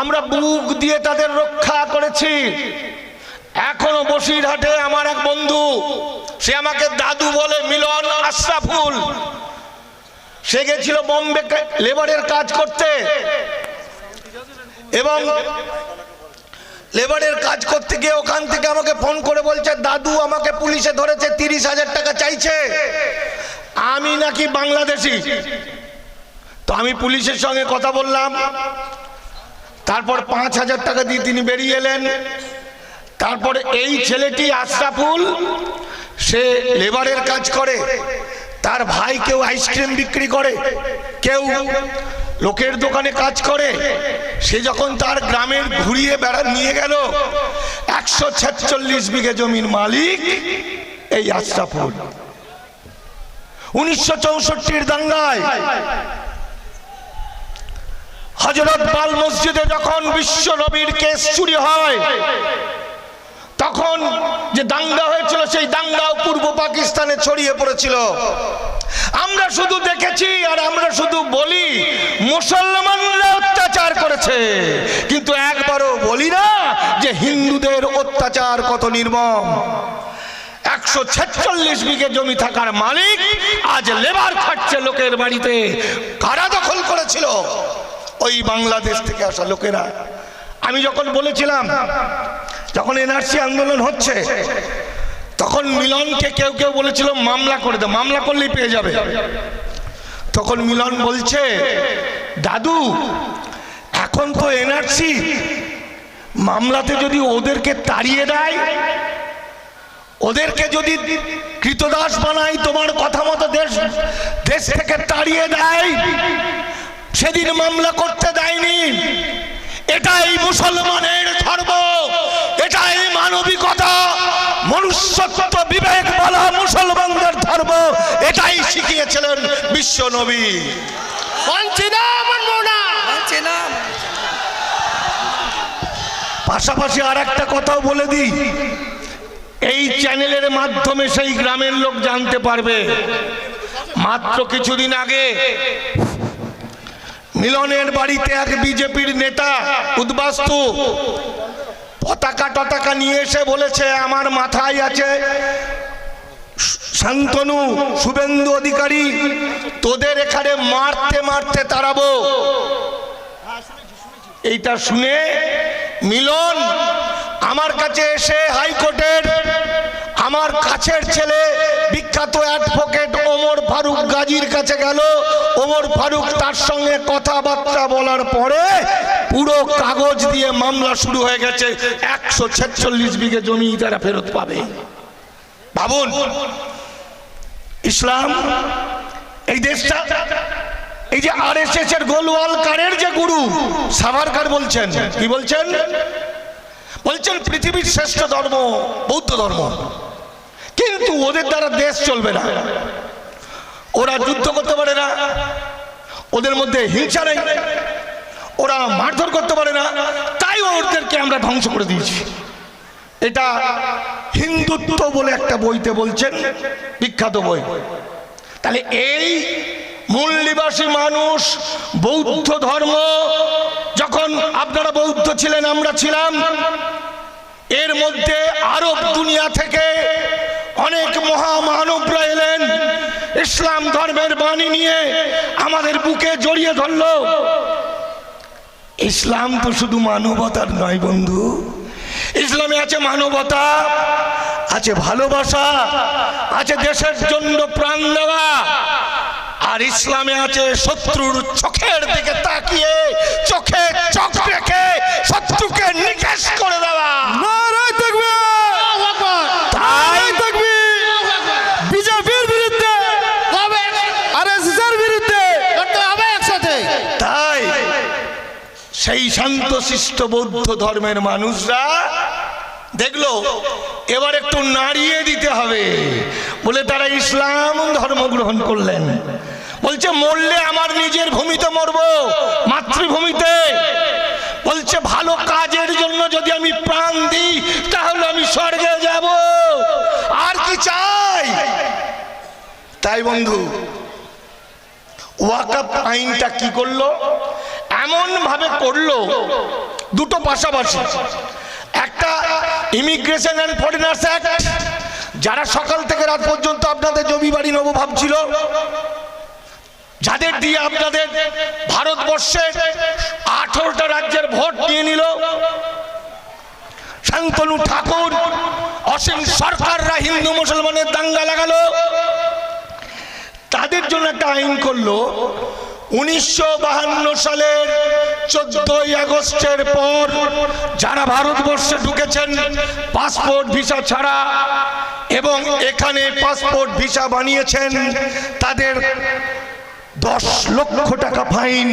আমরা বুক দিয়ে তাদের রক্ষা করেছি। এখনও বসিরহাটে আমার এক বন্ধু, সে আমাকে দাদু বলে মিলন আশরাফুল। সে গেছিল বোম্বে লেবারের কাজ করতে। এবং লেবারের কাজ করতে গিয়ে ওখান থেকে আমাকে ফোন করে বলছে, দাদু আমাকে পুলিশে ধরেছে, তিরিশ হাজার টাকা চাইছে। আমি নাকি বাংলাদেশি। তো আমি পুলিশের সঙ্গে কথা বললাম। তারপর পাঁচ হাজার টাকা দিয়ে তিনি বেরিয়ে এলেন। তারপরে এই ছেলেটি আশরাফুল, সে লেবারের কাজ করে। তার ভাই কেউ আইসক্রিম বিক্রি করে, কেউ লোকের দোকানে কাজ করে। সে যখন তার গ্রামের ঘুরিয়ে বেড়া, নিয়ে গেল, একশো ছেচল্লিশ বিঘে জমির মালিক এই আশরাফুল। উনিশশো চৌষট্টির দাঙ্গায় হজরত বাল মসজিদে যখন বিশ্ব নবীর কেস চুরি হয়, তখন যে দাঙ্গা হয়েছিল, সেই দাঙ্গাও পূর্ব পাকিস্তানে ছড়িয়ে পড়েছিল। আমরা শুধু দেখেছি আর আমরা শুধু বলি, মুসলমানরা অত্যাচার করেছে। কিন্তু একবারও বলি না যে হিন্দুদের অত্যাচার কত নির্মম। একশো ছেচল্লিশ বিঘে জমি থাকার মালিক আজ লেবার খাটছে লোকের বাড়িতে। কারা ওই বাংলাদেশ থেকে আসা লোকেরা। আমি যখন বলেছিলাম, যখন এনআরসি আন্দোলন হচ্ছে, তখন মিলনকে কেউ কেউ বলেছিল, মামলা করে দে, মামলা করলেই পেয়ে যাবে। তখন মিলন বলছে, দাদু, এখন তো এনআরসি, মামলাতে যদি ওদেরকে তাড়িয়ে দেয়, ওদেরকে যদি কৃতদাস বানাই তোমার কথা মতো দেশ দেশ থেকে তাড়িয়ে দেয় সেদিন মামলা করতে দেয়নি। এটাই মুসলমানের ধর্ম এটাই মানবিকতা মনুষ্যত্ব বিবেক বলা মুসলমানদের ধর্ম এটাই শিখিয়েছিলেন বিশ্ব নবী। পাশাপাশি আর একটা কথাও বলে দিই এই চ্যানেলের মাধ্যমে সেই গ্রামের লোক জানতে পারবে। মাত্র কিছুদিন আগে মিলনের বাড়িতে এক বিজেপির নেতা উদ্বাস্তু। পতাকা টতাকা নিয়ে এসে বলেছে, আমার মাথায় আছে শান্তনু শুভেন্দু অধিকারী, তোদের এখানে মারতে মারতে তাড়াবো। এইটা শুনে মিলন আমার কাছে এসে হাইকোর্টের আমার কাছের ছেলে বিখ্যাত অ্যাডভোকেট ওমর ফারুক কাছে গেল, ওমর ফারুক তার সঙ্গে কথাবার্তা বলার পরে পুরো কাগজ দিয়ে মামলা শুরু হয়ে গেছে। একশো ছেচল্লিশ বিঘে জমি তারা ফেরত পাবে। ভাবুন, ইসলাম, এই দেশটা, এই যে আর এস এস এর গোলওয়াল কারের যে গুরু সাভারকার বলছেন? কি বলছেন? বলছেন পৃথিবীর শ্রেষ্ঠ ধর্ম বৌদ্ধ ধর্ম। কিন্তু ওদের দ্বারা দেশ চলবে না। ওরা যুদ্ধ করতে পারে না। ওদের মধ্যে হিংসা নেই। ওরা মারধর করতে পারে না। তাই ওদেরকে আমরা ধ্বংস করে দিয়েছি। এটা হিন্দুত্ব বলে একটা বইতে বলছেন। বিখ্যাত বই। তাহলে এই মূল নিবাসী মানুষ, বৌদ্ধ ধর্ম, যখন আপনারা বৌদ্ধ ছিলেন, আমরা ছিলাম, এর মধ্যে আরব দুনিয়া থেকে অনেক ইসলাম ধর্মের বাণী নিয়ে আমাদের বুকে জড়িয়ে ধরলো। ইসলাম তো শুধু মানবতার নয় বন্ধু। ইসলামে আছে মানবতা, আছে ভালোবাসা, আছে দেশের জন্য প্রাণ দেওয়া। আর ইসলামে আছে শত্রুর চোখের দিকে তাকিয়ে, চোখে চোখ রেখে শত্রুকে নিকেশ করে দেওয়া নারায় থাকবে তাই থাকবে বিজেপির বিরুদ্ধে কবে আর এর বিরুদ্ধে করতে হবে একসাথে তাই সেই শান্তশিষ্ট বৌদ্ধ ধর্মের মানুষরা দেখল, এবার একটু নাড়িয়ে দিতে হবে। বলে তারা ইসলাম ধর্ম গ্রহণ করলেন। বলছে, মরলে আমার নিজের ভূমিতে মরবো, মাতৃভূমিতে। বলছে, ভালো কাজের জন্য যদি আমি প্রাণ দিই, তাহলে আমি স্বর্গে যাব। আর কি চাই? তাই বন্ধু ওয়াকাপ আইনটা কি করল? এমন ভাবে করল, দুটো পাশাপাশি। একটা ইমিগ্রেশন অ্যান্ড ফরেনার্স অ্যাক্ট যারা সকাল থেকে রাত পর্যন্ত আপনাদের জমি বাড়ি নেব ভাবছিল যাদের দিয়ে আপনাদের ভারতবর্ষে আঠারোটা রাজ্যের ভোট নিয়ে নিল। শান্তনু ঠাকুর, অসীম সরকাররা হিন্দু মুসলমানের দাঙ্গা লাগালো। তাদের জন্য একটা আইন করল উনিশশো সালের চোদ্দই আগস্টের পর যারা ভারতবর্ষে ঢুকেছেন, পাসপোর্ট ভিসা ছাড়া এবং এখানে পাসপোর্ট ভিসা বানিয়েছেন, তাদের দশ লক্ষ টাকা ফাইন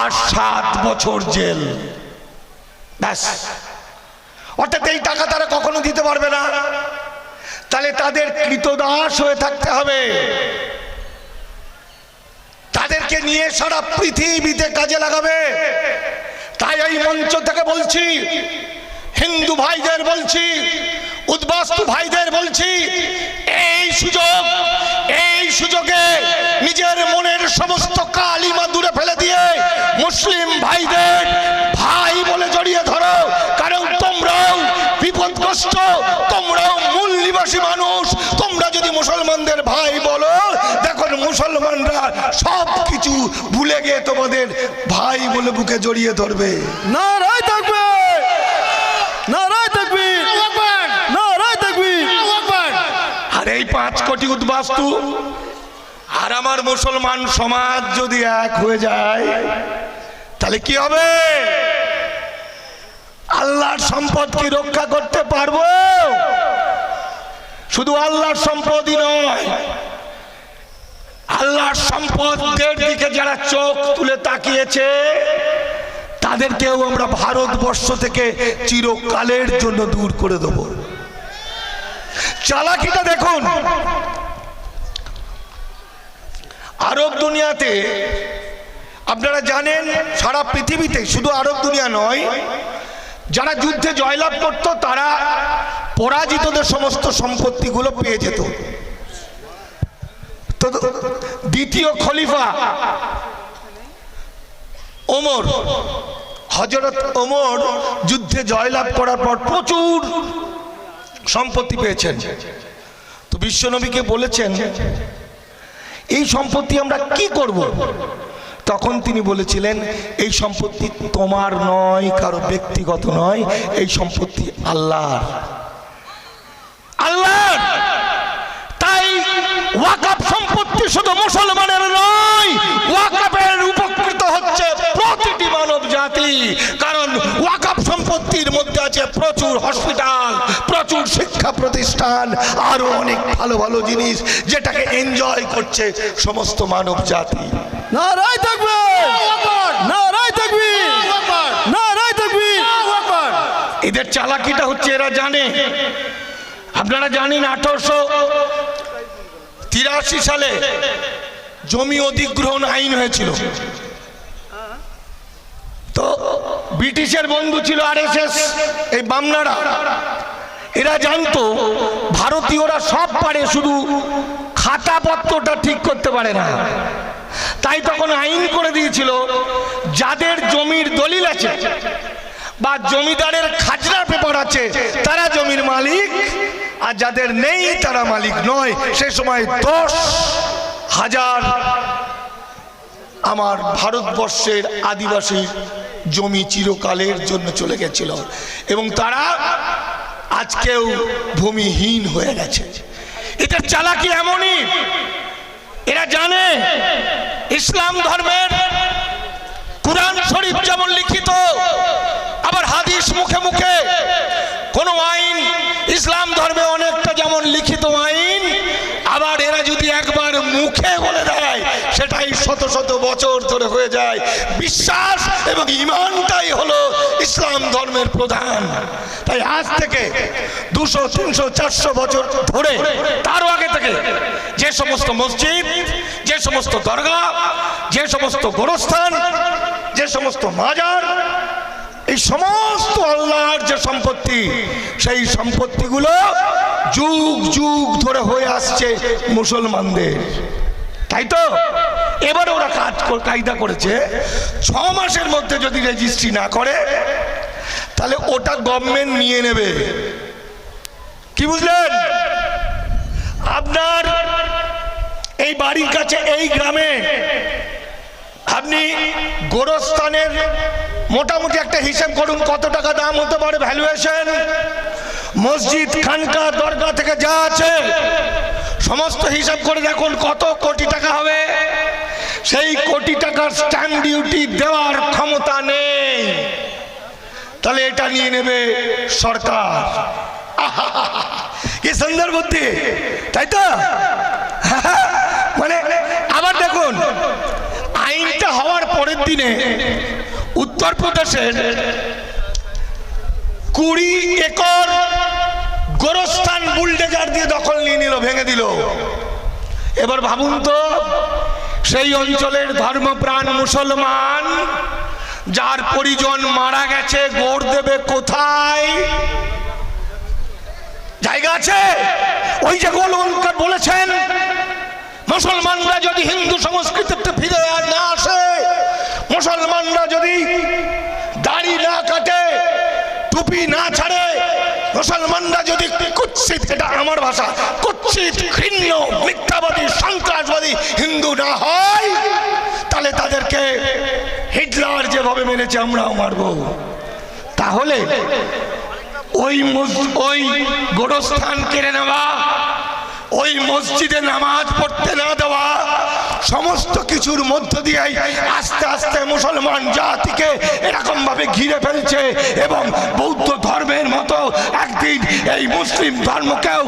আর সাত বছর জেল। ব্যাস। অর্থাৎ এই টাকা তারা কখনো দিতে পারবে না। তাহলে তাদের কৃতদাস হয়ে থাকতে হবে। তাদেরকে নিয়ে সারা পৃথিবীতে কাজে লাগাবে। তাই এই মঞ্চ থেকে বলছি, হিন্দু ভাইদের বলছি, উদ্বাস্তু ভাইদের বলছি, এই সুযোগ, এই সুযোগে নিজের মনের সমস্ত কালিমা দূরে ফেলে দিয়ে মুসলিম ভাইদের ভাই বলে জড়িয়ে ধরো। কারণ তোমরাও বিপদগ্রস্ত, তোমরাও মূল নিবাসী মানুষ, তোমরা যদি মুসলমানদের মুসলমানরা সব কিছু ভুলে গিয়ে তোমাদের ভাই বলে বুকে জড়িয়ে ধরবে। থাকবে। নারায় থাকবি। আকবর নারায় থাকবি। আকবর আর এই পাঁচ কোটি উদ্বাস্তু আর আমার মুসলমান সমাজ যদি এক হয়ে যায় তাহলে কি হবে? আল্লাহর সম্পদ কি রক্ষা করতে পারব? শুধু আল্লাহর সম্পদই নয় আল্লাহর সম্পদের দিকে যারা চোখ তুলে তাকিয়েছে, তাদেরকেও আমরা ভারতবর্ষ থেকে চিরকালের জন্য দূর করে দেবো। চালাকিটা দেখুন। আরব দুনিয়াতে, আপনারা জানেন, সারা পৃথিবীতে শুধু আরব দুনিয়া নয়, যারা যুদ্ধে জয়লাভ করত, তারা পরাজিতদের সমস্ত সম্পত্তিগুলো পেয়ে যেত। তো দ্বিতীয় খলিফা ওমর। হজরত ওমর যুদ্ধে জয়লাভ করার পর প্রচুর সম্পত্তি পেয়েছেন। তো বিশ্বনবীকে বলেছেন, এই সম্পত্তি আমরা কি করব? তখন তিনি বলেছিলেন, এই সম্পত্তি তোমার নয়, কারও ব্যক্তিগত নয়, এই সম্পত্তি আল্লাহর। আল্লাহর! তাই শুধু মুসলমানের নয় ওয়াকাপের উপকৃত হচ্ছে প্রতিটি মানব জাতি। কারণ ওয়াকাপ সম্পত্তির মধ্যে আছে প্রচুর হসপিটাল প্রচুর শিক্ষা প্রতিষ্ঠান আরও অনেক ভালো ভালো জিনিস যেটাকে এনজয় করছে সমস্ত মানব জাতি। নারায় থাকবে! নারায় থাকবি! আকবর নারায় থাকবি! এদের চালাকিটা হচ্ছে এরা জানে। আপনারা জানেন আঠারোশো তিরাশি সালে জমি অধিগ্রহণ আইন হয়েছিল। তো ব্রিটিশের বন্ধু ছিল আরএসএস, এই বামনারা। এরা জানতো ভারতীয়রা সব পারে, শুধু খাতাপত্রটা ঠিক করতে পারে না। তাই তখন আইন করে দিয়েছিল, যাদের জমির দলিল আছে বা জমিদারের খাজনা পেপার আছে, তারা জমির মালিক আর যাদের নেই তারা মালিক নয়। সে সময় দশ হাজার আমার ভারতবর্ষের আদিবাসী জমি চিরকালের জন্য চলে গেছিল। এবং তারা আজকেও ভূমিহীন হয়ে গেছে। এটা চালাকি এমনই। এরা জানে ইসলাম ধর্মের কোরআন শরীফ যেমন লিখিত, আবার হাদিস মুখে মুখে কোনো আইন ইসলাম ধর্মে অনেকটা যেমন লিখিত আইন আবার এরা যদি একবার মুখে বলে দেয় সেটাই শত শত বছর ধরে হয়ে যায়। বিশ্বাস এবং ইমানটাই হলো ইসলাম ধর্মের প্রধান। তাই আজ থেকে দুশো, তিনশো, চারশো বছর ধরে, তারও আগে থেকে যে সমস্ত মসজিদ, যে সমস্ত দরগা যে সমস্ত গোরস্থান, যে সমস্ত মাজার, এই সমস্ত আল্লাহর যে সম্পত্তি, সেই সম্পত্তিগুলো যুগ যুগ ধরে হয়ে আসছে মুসলমানদের। তাই তো? এবারে ওরা কাজ কায়দা করেছে। ছ মাসের মধ্যে যদি রেজিস্ট্রি না করে, তাহলে ওটা গভর্নমেন্ট নিয়ে নেবে। কি বুঝলেন? আপনার এই বাড়ির কাছে, এই গ্রামে আপনি গোরস্থানের মোটামুটি একটা হিসেব করুন, কত টাকা দাম হতে পারে ভ্যালুয়েশন মসজিদ, খানকা, দরগা থেকে যা আছে, সমস্ত হিসাব করে দেখুন কত কোটি টাকা হবে। সেই কোটি টাকার স্ট্যাম্প ডিউটি দেওয়ার ক্ষমতা নেই। তাহলে এটা নিয়ে নেবে সরকার। সুন্দর বুদ্ধি, তাই তো? মানে আবার দেখুন, আইনটা হওয়ার পরের দিনে উত্তরপ্রদেশের কুড়ি একর গোরস্থান বুলডেজার দিয়ে দখল নিয়ে নিল, ভেঙে দিল। এবার ভাবুন তো সেই অঞ্চলের ধর্মপ্রাণ মুসলমান, যার পরিজন মারা গেছে গোড় দেবে কোথায়? জায়গা আছে? ওই যে গোলঙ্কার বলেছেন, মুসলমানরা যদি হিন্দু সংস্কৃতিতে ফিরে না আসে, মুসলমানরা যদি দাড়ি না কাটে, টুপি না ছাড়ে মুসলমানরা যদি কুৎসিত, এটা আমার ভাষা, কুৎসিত, ঘৃণ্য, মিথ্যাবাদী, সন্ত্রাসবাদী হিন্দু না হয়, তাহলে তাদেরকে হিটলার যেভাবে মেনেছে আমরাও মারব। তাহলে ওই ওই গোরস্থান কেড়ে নেওয়া ওই মসজিদে নামাজ পড়তে না দেওয়া, সমস্ত কিছুর মধ্য দিয়ে আস্তে আস্তে মুসলমান জাতিকে এরকম ভাবে ঘিরে ফেলছে এবং বৌদ্ধ ধর্মের মতো একদিন এই মুসলিম ধর্মকেও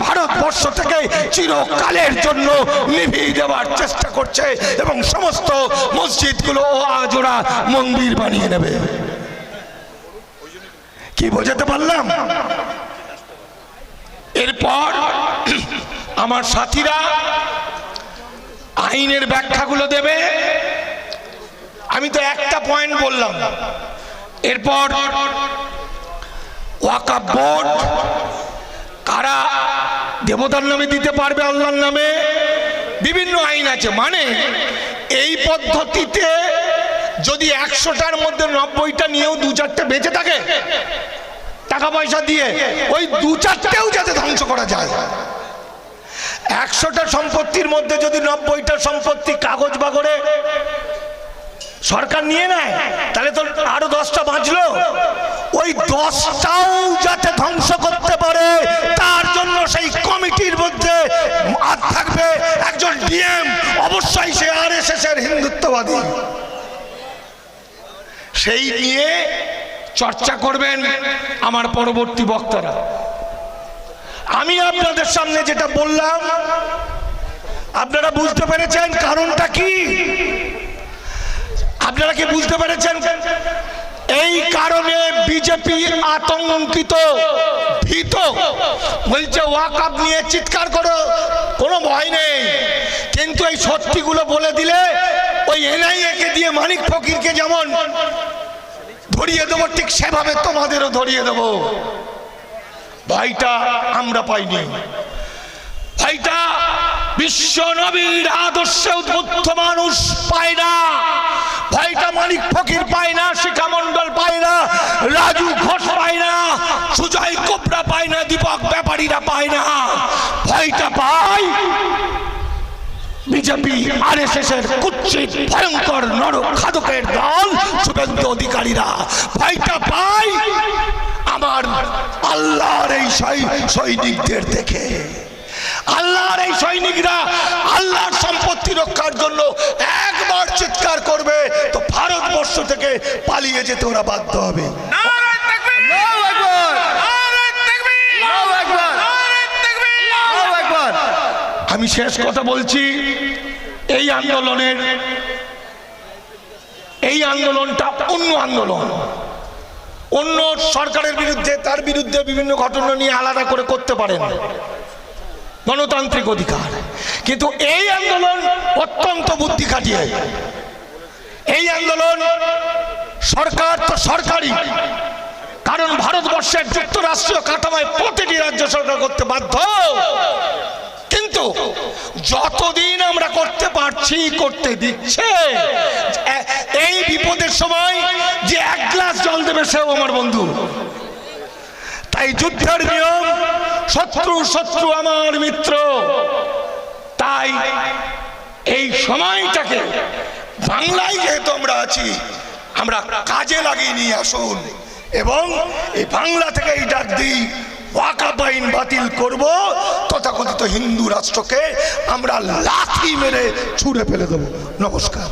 ভারতবর্ষ থেকে চিরকালের জন্য নিভিয়ে দেওয়ার চেষ্টা করছে এবং সমস্ত মসজিদগুলো আজ ওরা মন্দির বানিয়ে নেবে। কি বোঝাতে পারলাম? এরপর আমার সাথীরা, আইনের ব্যাখ্যাগুলো দেবে। আমি তো একটা পয়েন্ট বললাম। এরপর ওয়াকাব বোর্ড কারা দেবতার নামে দিতে পারবে আল্লাহর নামে? বিভিন্ন আইন আছে। মানে এই পদ্ধতিতে যদি একশোটার মধ্যে নব্বইটা নিয়েও দু চারটে বেঁচে থাকে, টাকা পয়সা দিয়ে, ওই দু চারটেও যাতে ধ্বংস করা যায়। একশোটা সম্পত্তির মধ্যে যদি নব্বইটা সম্পত্তি কাগজ বাগরে সরকার নিয়ে নেয়, তাহলে তো আরও দশটা বাঁচলো। ওই দশটাও যাতে ধ্বংস করতে পারে, তার জন্য সেই কমিটির মধ্যে থাকবে একজন ডিএম, অবশ্যই সে আর এস এর হিন্দুত্ববাদী। সেই নিয়ে চর্চা করবেন আমার পরবর্তী বক্তারা। আমি আপনাদের সামনে যেটা বললাম, আপনারা বুঝতে পেরেছেন কারণটা কি? আপনারা কি বুঝতে পেরেছেন? এই কারণে বিজেপি আতঙ্কিত, ভীত। বলছে ওয়াকাপ নিয়ে চিৎকার করো, কোনো ভয় নেই। কিন্তু এই সত্যিগুলো বলে দিলে ওই এনআইএ কে দিয়ে মানিক ফকিরকে যেমন ধরিয়ে দেবো, ঠিক সেভাবে তোমাদেরও ধরিয়ে দেবো। ভাইটা আমরা পাইনি। ভাইটা বিশ্ব নবীর আদর্শে উদ্বুদ্ধ মানুষ পায় না। ভাইটা মানিক ফকির পায় না, শিখা মন্ডল পায় না, রাজু ঘোষ পায় না, সুজয় কোবরা পায় না, দীপক ব্যাপারীরা পায় না। ভাইটা পায় বিজেপি আর এস এস এর কুচ্ছিত, ভয়ঙ্কর নর খাদকের দল, শুভেন্দু অধিকারীরা। ভাইটা পাই আমার আল্লাহর এই সৈ- সৈনিকদের দেখে। আল্লাহর এই সৈনিকরা আল্লাহর সম্পত্তি রক্ষার জন্য একবার চিৎকার করবে তো ভারতবর্ষ থেকে পালিয়ে যেতে ওরা বাধ্য হবে। আল্লাহু আকবার! আল্লাহু আকবার! আল্লাহু আকবার! আমি শেষ কথা বলছি এই আন্দোলনের এই আন্দোলনটা অন্য আন্দোলন। অন্য সরকারের বিরুদ্ধে, তার বিরুদ্ধে বিভিন্ন ঘটনা নিয়ে আলাদা করে করতে পারেন। গণতান্ত্রিক অধিকার। কিন্তু এই আন্দোলন অত্যন্ত বুদ্ধি খাটিয়ে। এই আন্দোলন সরকার তো সরকারি কারণ ভারতবর্ষের যুক্তরাষ্ট্রীয় কাঠামোয় প্রতিটি রাজ্য সরকার করতে বাধ্য। কিন্তু যতদিন আমরা করতে পারছি, করতে দিচ্ছে। এই বিপদের সময় যে এক গ্লাস জল দেবে সেও আমার বন্ধু। তাই যুদ্ধের নিয়ম, শত্রু শত্রু আমার মিত্র। তাই এই সময়টাকে বাংলায় যেহেতু আমরা আছি, আমরা কাজে লাগিয়ে নিয়ে আসুন। এবং এই বাংলা থেকে এই ডাক দিই ওয়াকাব আইন বাতিল করব তথাকথিত হিন্দু রাষ্ট্রকে আমরা লাথি মেরে ছুঁড়ে ফেলে দেবো। নমস্কার।